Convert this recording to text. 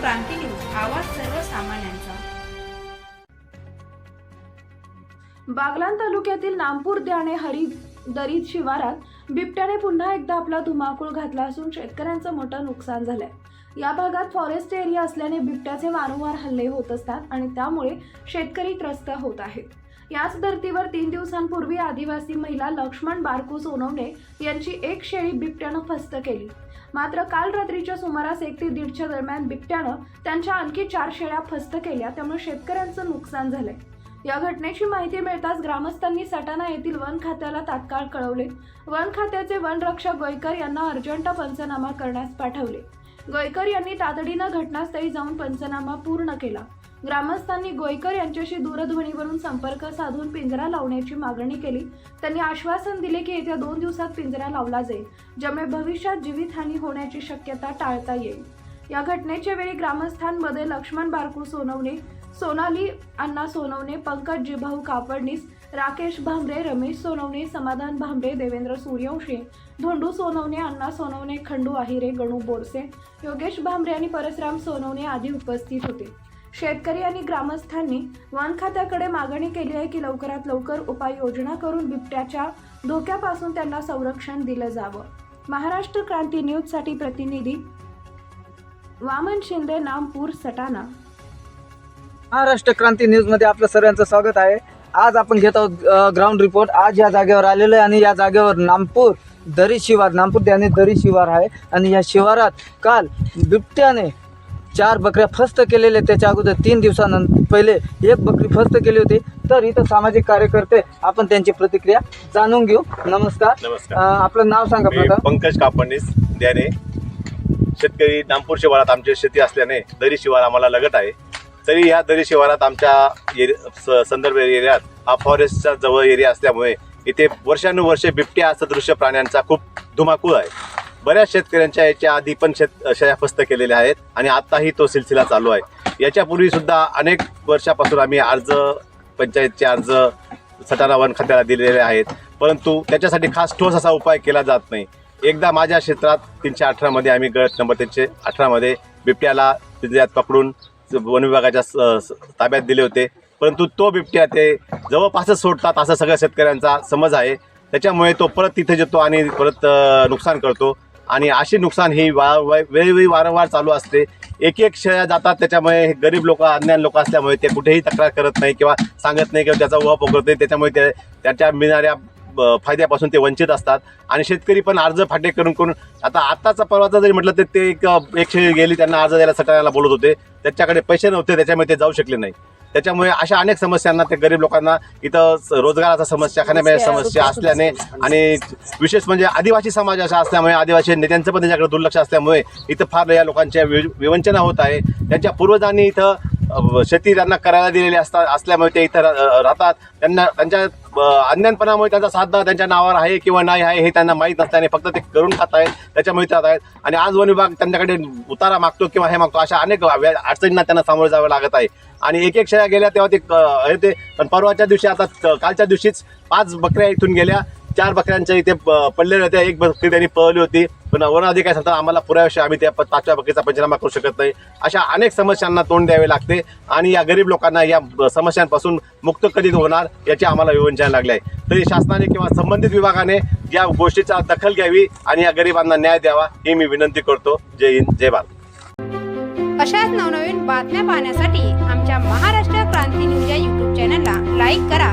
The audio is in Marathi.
क्रांती न्यूज आवाज सर्वसामान्यांचा. बागलान तालुक्यातील नामपूर द्याणे हरी दरीत शिवारात बिबट्याने पुन्हा एकदा आपला धुमाकूळ घातला असून शेतकऱ्यांचं मोठं नुकसान झालंय. या भागात फॉरेस्ट एरिया असल्याने बिबट्याचे वारंवार हल्ले होत असतात आणि त्यामुळे शेतकरी त्रस्त होत आहेत. याच धर्तीवर तीन दिवसांपूर्वी आदिवासी महिला लक्ष्मण बारकू सोनवणे यांची एक शेळी बिबट्यानं फस्त केली. मात्र काल रात्रीच्या सुमारास एक ते दीडच्या दरम्यान बिबट्यानं त्यांच्या आणखी चार शेळ्या फस्त केल्या. त्यामुळे शेतकऱ्यांचं नुकसान झालंय. या घटनेची माहिती मिळताच ग्रामस्थांनी सटाणा येथील वन खात्याला तात्काळ कळवले. वन खात्याचे वनरक्षक गोयकर यांना अर्जंट पंचनामा करण्यास पाठवले. गोयकर यांनी तातडीनं घटनास्थळी जाऊन पंचनामा पूर्ण केला. ग्रामस्थांनी गोयकर यांच्याशी दूरध्वनीवरून संपर्क साधून पिंजरा लावण्याची मागणी केली. त्यांनी आश्वासन दिले की येत्या दोन दिवसात पिंजरा लावला जाईल ज्यामुळे भविष्यात जीवितहानी होण्याची शक्यता टाळता येईल. या घटनेच्या वेळी ग्रामस्थांमध्ये लक्ष्मण बारकू सोनवणे सोनाली अण्णा सोनवणे पंकज जिभाऊ कापडणीस राकेश भांबरे रमेश सोनवणे समाधान भांबरे देवेंद्र सूर्यवंशी धोंडू सोनवणे अण्णा सोनवणे खंडू आहिरे गणू बोरसे योगेश भांबरे आणि परसराम सोनवणे आदी उपस्थित होते. शेतकरी आणि ग्रामस्थांनी वन खात्याकडे मागणी केली आहे की लवकरात लवकर उपाययोजना करून बिबट्याच्या धोक्यापासून त्यांना संरक्षण दिलं जावं. महाराष्ट्र क्रांती न्यूजसाठी प्रतिनिधी वामन शिंदे नामपूर सटाणा. महाराष्ट्र क्रांती न्यूजमध्ये आपलं सर्वांचं स्वागत आहे. आज आपण घेत आहोत ग्राउंड रिपोर्ट आज या जागेवर आलेलो आहे आणि या जागेवर नामपूर दरी शिवार नामपूर त्याने दरी शिवार आहे. आणि या शिवारात काल बिबट्याने चार बकऱ्या फस्त केलेले त्याच्या अगोदर तीन दिवसानंतर पहिले एक बकरी फस्त केली होती तर इथं सामाजिक कार्यकर्ते आपण त्यांची प्रतिक्रिया जाणून घेऊ. नमस्कार. नमस्कार. अं, आपलं नाव सांगा मी प्रथम. पंकज कापडणीस द्याने. शेतकरी नागपूर शिवारात आमची शेती असल्याने दरी शिवार आम्हाला लगत आहे. तरी ह्या दरी शिवारात आमच्या एरि स- संदर्भ एरियात हा फॉरेस्टचा जवळ एरिया असल्यामुळे इथे वर्षानुवर्षे बिबट्या सदृश्य प्राण्यांचा खूप धुमाकूळ आहे. बऱ्याच शेतकऱ्यांच्या याच्या आधी पण शेत शयाफस्त फस्त केलेल्या आहेत आणि आताही तो सिलसिला चालू आहे. याच्यापूर्वी सुद्धा अनेक वर्षापासून आम्ही अर्ज पंचायतचे अर्ज सटाणा वन खात्याला दिलेले आहेत. परंतु त्याच्यासाठी खास ठोस असा उपाय केला जात नाही. एकदा माझ्या क्षेत्रात तीनशे अठरामध्ये आम्ही गट नंबर तीनशे अठरामध्ये बिबट्याला पिंजऱ्यात पकडून वन विभागाच्या स- ताब्यात दिले होते. परंतु तो बिबट्या ते जवळपासच सोडतात असा सगळ्या शेतकऱ्यांचा समज आहे. त्याच्यामुळे तो परत तिथे येतो आणि परत नुकसान करतो. आणि अशी नुकसान ही वा वेळोवेळी वारंवार चालू असते. एक एक शेळ्या जातात त्याच्यामुळे हे गरीब लोक अज्ञान लोक असल्यामुळे ते कुठेही तक्रार करत नाही किंवा सांगत नाही किंवा त्याचा उहा पकडत नाही. त्याच्यामुळे ते त्याच्या मिळणाऱ्या ब- फायद्यापासून ते वंचित असतात. आणि शेतकरी पण अर्ज फाटे करून करून आता आत्ताचा परवाचा जरी म्हटलं तर ते एक एक शेळी गेली त्यांना अर्ज द्यायला सटाण्याला बोलत होते. त्याच्याकडे पैसे नव्हते त्याच्यामुळे ते जाऊ शकले नाही. त्याच्यामुळे अशा अनेक समस्यांना ते गरीब लोकांना इथं रोजगाराचा समस्या खाण्यापिण्याच्या समस्या असल्याने आणि विशेष म्हणजे आदिवासी समाज असा असल्यामुळे आदिवासी नेत्यांचं पण त्याच्याकडे दुर्लक्ष असल्यामुळे इथं फार या लोकांच्या विवंचना होत आहे. त्यांच्या पूर्वजांनी इथं शेती त्यांना करायला दिलेली असतात असल्यामुळे ते इथं राहतात. त्यांना त्यांच्या अज्ञानपणामुळे त्यांचा साधना त्यांच्या नावावर आहे किंवा नाही आहे हे त्यांना माहीत नसल्याने फक्त ते करून खात आहेत. त्याच्यामुळे राहत आहेत. आणि आज वन विभाग त्यांच्याकडे उतारा मागतो किंवा हे मागतो अशा अनेक अडचणींना त्यांना सामोरे जावं लागत आहे. आणि एक एक शेळ्या गेल्या तेव्हा ते हे ते पण परवाच्या दिवशी आता कालच्या दिवशीच पाच बकऱ्या इथून गेल्या. चार बकऱ्यांच्या इथे पडलेल्या होत्या. एक बकरी त्यांनी पळवली होती. पण वन अधिकारी सांगतात आम्हाला पुराव्याशिवाय आम्ही त्या पाचव्या बकरीचा पंचनामा करू शकत नाही. अशा अनेक समस्यांना तोंड द्यावे लागते. आणि या गरीब लोकांना या समस्यांपासून मुक्त कधी होणार याची आम्हाला विवंचना लागली आहे. तरी शासनाने किंवा संबंधित विभागाने या गोष्टीचा दखल घ्यावी आणि या गरिबांना न्याय द्यावा ही मी विनंती करतो. जय हिंद जय भारत. अशाच नवनवीन बातम्या पाहण्यासाठी आमच्या महाराष्ट्र क्रांती न्यूज या यूट्यूब चॅनलला लाईक करा.